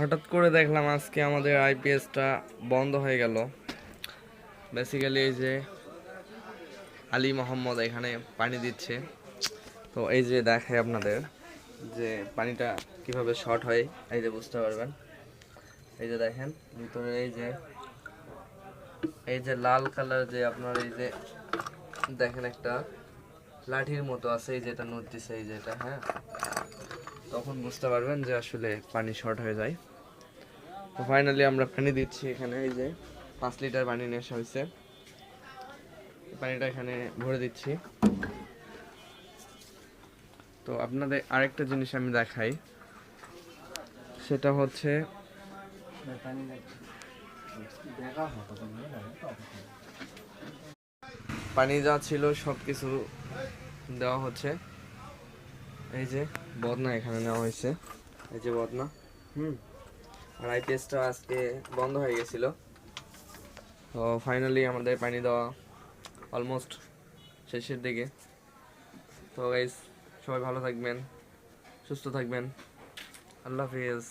হঠাৎ করে দেখলাম আজকে আমাদের আইপিএসটা বন্ধ হয়ে গেল। বেসিক্যালি এই যে আলী মোহাম্মদ এখানে পানি দিচ্ছে। তো এই যে দেখাই আপনাদের যে পানিটা কীভাবে শর্ট হয়, এই যে বুঝতে পারবেন। এই যে দেখেন, ভিতরে এই যে এই যে লাল কালার যে আপনার এই যে দেখেন একটা লাঠির মতো আছে, এই যেটা নড়তেছে, এই যেটা হ্যাঁ। তখন বুঝতে পারবেন যে আসলে পানি শর্ট হয়ে যায়। তো ফাইনালি আমরা পানি দিচ্ছি এখানে, এই যে পাঁচ লিটার পানি নিয়ে আসা হয়েছে। পানিটা এখানে ভরে দিচ্ছি। তো আপনাদের আরেকটা জিনিস আমি দেখাই। সেটা হচ্ছে পানি যা ছিল সব কিছু দেওয়া হচ্ছে। এই যে বদনা এখানে নেওয়া হয়েছে। এই যে বদনা। হুম। আর আইপিএসটা আজকে বন্ধ হয়ে গেছিল। তো ফাইনালি আমাদের পানি দেওয়া অলমোস্ট শেষের দিকে। তো গাইস সবাই ভালো থাকবেন, সুস্থ থাকবেন। আল্লাহ হাফিজ।